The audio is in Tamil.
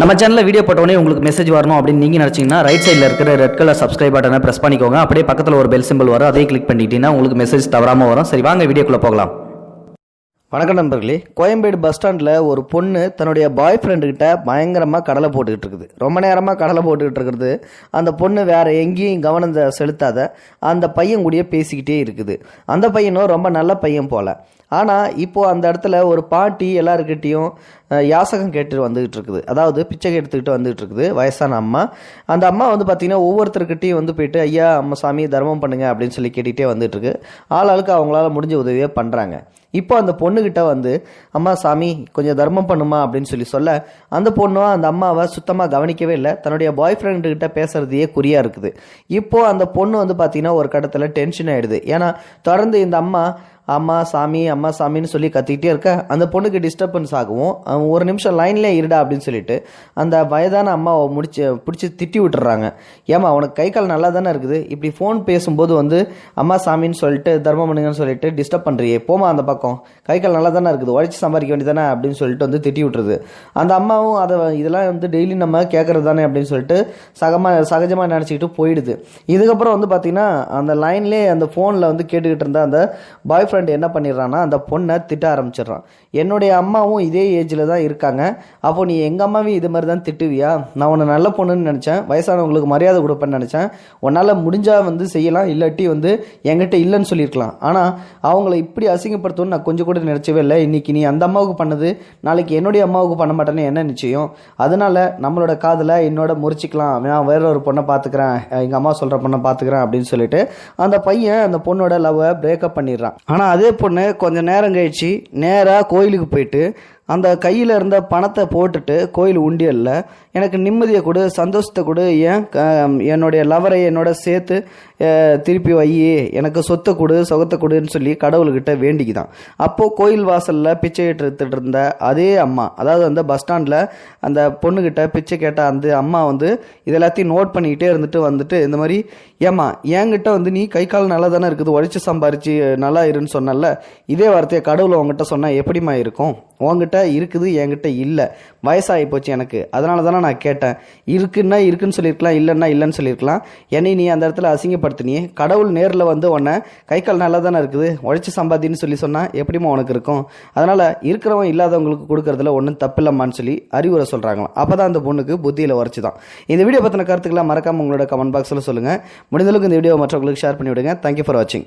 நம்ம சேனலில் வீடியோ போட்டோடனே உங்களுக்கு மெசேஜ் வரணும் அப்படின்னு நீங்கள் நினச்சிங்கன்னா ரைட் சைடில் இருக்கிற ரெட் கலர் சப்ஸ்கிரைப் பட்டனை ப்ரெஸ் பண்ணிக்கோங்க. அப்படியே பக்கத்தில் ஒரு பெல் சிம்பிள் வரும். அதே கிளிக் பண்ணிட்டீங்கன்னா உங்களுக்கு மெசேஜ் தவறாமல் வரும். சரி வாங்க வீடியோக்குள்ளே போகலாம். வணக்கம் நண்பர்களே. கோயம்பேடு பஸ் ஸ்டாண்டில் ஒரு பொண்ணு தன்னுடைய பாய் ஃப்ரெண்டுக்கிட்ட பயங்கரமாக கடலை போட்டுக்கிட்டு இருக்குது. ரொம்ப நேரமாக கடலை போட்டுக்கிட்டு இருக்கிறது. அந்த பொண்ணு வேறு எங்கேயும் கவனம் செலுத்தாத அந்த பையன் கூடயே பேசிக்கிட்டே இருக்குது. அந்த பையனும் ரொம்ப நல்ல பையன் போல. ஆனால் இப்போது அந்த இடத்துல ஒரு பாட்டி எல்லாருக்கிட்டேயும் யாசகம் கேட்டு வந்துகிட்டு இருக்குது. அதாவது பிச்சை எடுத்துக்கிட்டு வந்துகிட்டு இருக்குது வயசான அம்மா. அந்த அம்மா வந்து பார்த்திங்கன்னா ஒவ்வொருத்தருக்கிட்டையும் வந்து போயிட்டு ஐயா அம்மா சாமி தர்மம் பண்ணுங்க அப்படின்னு சொல்லி கேட்டுகிட்டே வந்துட்டுருக்கு ஆளாளுக்கு அவங்களால முடிஞ்ச உதவியை பண்ணுறாங்க இப்போ அந்த பொண்ணுக்கிட்ட வந்து அம்மா சாமி கொஞ்சம் தர்மம் பண்ணுமா? அப்படின்னு சொல்லி சொல்ல அந்த பொண்ணும் அந்த அம்மாவை சுத்தமாக கவனிக்கவே இல்லை. தன்னுடைய பாய் ஃப்ரெண்டுக்கிட்ட பேசுகிறதையே குறியாக இருக்குது. இப்போது அந்த பொண்ணு வந்து பார்த்திங்கன்னா ஒரு கடத்தில் டென்ஷன் ஆகிடுது ஏன்னா தொடர்ந்து இந்த அம்மா அம்மா சாமி அம்மா சாமின்னு சொல்லி கத்திக்கிட்டே இருக்க. அந்த பொண்ணுக்கு டிஸ்டர்பன்ஸ் ஆகவும் அவன் ஒரு நிமிஷம் லைன்லேயே இருடா அப்படின்னு சொல்லிட்டு அந்த வயதான அம்மாவை முடிச்சு பிடிச்சி திட்டி விட்டுறாங்க. ஏமா உனக்கு கை கால் நல்லா தானே இருக்குது? இப்படி ஃபோன் பேசும்போது வந்து அம்மா சாமின்னு சொல்லிட்டு தர்மம் பண்ணுங்கன்னு சொல்லிட்டு டிஸ்டர்ப் பண்ணுறியே போமா அந்த பக்கம். கை கால் நல்லா தானே இருக்குது? உழைச்சி சம்பாதிக்க வேண்டியதானே அப்படின்னு சொல்லிட்டு வந்து திட்டி விட்டுருது. அந்த அம்மாவும் அதை இதெல்லாம் வந்து டெய்லி நம்ம கேட்கறது தானே அப்படின்னு சொல்லிட்டு சகமாக சகஜமாக நினச்சிக்கிட்டு போயிடுது. இதுக்கப்புறம் வந்து பார்த்தீங்கன்னா அந்த லைன்லேயே அந்த ஃபோனில் வந்து கேட்டுக்கிட்டு இருந்த அந்த பாய் ஃப்ரெண்ட் என்ன பண்ணிடுறான்னா அந்த பொண்ணை திட்ட ஆரம்பிச்சிடுறான். என்னுடைய அம்மாவும் இதே ஏஜில் தான் இருக்காங்க. அப்போ நீ எங்கள் அம்மாவையும் இது மாதிரி தான் திட்டுவியா? நான் உன்னை நல்ல பொண்ணுன்னு நினச்சேன். வயசானவங்களுக்கு மரியாதை கொடுப்பேன்னு நினச்சேன். உன்னால் முடிஞ்சால் வந்து செய்யலாம் இல்லாட்டி வந்து என்கிட்ட இல்லைன்னு சொல்லியிருக்கலாம். ஆனால் அவங்கள இப்படி அசிங்கப்படுத்தணும்னு நான் கொஞ்சம் கூட நினச்சவே இல்லை. இன்னைக்கு நீ அந்த அம்மாவுக்கு பண்ணது நாளைக்கு என்னுடைய அம்மாவுக்கு பண்ண மாட்டேன்னு என்ன நிச்சயம்? அதனால் நம்மளோட காதில் என்னோட முறிச்சிக்கலாம். நான் வேற ஒரு பொண்ணை பார்த்துக்கிறேன் எங்கள் அம்மா சொல்கிற பொண்ணை பார்த்துக்கிறேன் அப்படின்னு சொல்லிட்டு அந்த பையன் அந்த பொண்ணோட லவ்வை பிரேக்கப் பண்ணிடுறான். ஆனால் அதே பொண்ணு கொஞ்சம் நேரம் கழிச்சு நேராக கோயிலுக்கு போயிட்டு அந்த கையில் இருந்த பணத்தை போட்டுட்டு கோயில் உண்டியலில் எனக்கு நிம்மதியை கொடு சந்தோஷத்தை கொடு ஏன் க- என்னுடைய லவரை என்னோட சேர்த்து திருப்பி வை எனக்கு சொத்தை கொடு சொகத்தை கொடுன்னு சொல்லி கடவுள்கிட்ட வேண்டிக்குதான். அப்போது கோயில் வாசலில் பிச்சை எடுத்துகிட்டு இருந்த அதே அம்மா அதாவது அந்த பஸ் ஸ்டாண்டில் அந்த பொண்ணுக்கிட்ட பிச்சை கேட்ட அந்த அம்மா வந்து இது எல்லாத்தையும் நோட் பண்ணிக்கிட்டே இருந்துட்டு வந்துட்டு இந்த மாதிரி ஏம்மா என்கிட்ட வந்து நீ கை கால் நல்லா தானே இருக்குது உழைச்சி சம்பாரிச்சு நல்லா இருன்னு சொன்னல இதே வார்த்தையை கடவுள் உங்ககிட்ட சொன்னால் எப்படிம்மா இருக்கும்? உங்ககிட்ட இருக்குது என்கிட்ட இல்லை. வயசாகி போச்சு எனக்கு. அதனால தானே நான் கேட்டேன். இருக்குன்னா இருக்குன்னு சொல்லியிருக்கலாம் இல்லைன்னா இல்லைன்னு சொல்லியிருக்கலாம். என்னை நீ அந்த இடத்துல அசிங்கப்படுத்தினியே. கடவுள் நேரில் வந்து உன்னை கை கால் நல்லா தானே இருக்குது. உழைச்சி சம்பாதின்னு சொல்லி சொன்னால் எப்படிம்மா உனக்கு இருக்கும்? அதனால் இருக்கிறவன் இல்லாதவங்களுக்கு கொடுக்குறதுல ஒன்றும் தப்பில்லம்மான்னு சொல்லி அறிவுரை சொல்கிறாங்களாம் அப்போ தான் அந்த பொண்ணுக்கு புத்தியில் உரைச்சி தான் இந்த வீடியோ பற்றின கருத்துக்களை மறக்காமல் உங்களோட கமெண்ட் பாக்ஸில் சொல்லுங்கள் முடிந்தளவுக்கு இந்த வீடியோ மற்றவங்களுக்கு ஷேர் பண்ணி விடுங்க தேங்க்யூ ஃபார் வாட்சிங்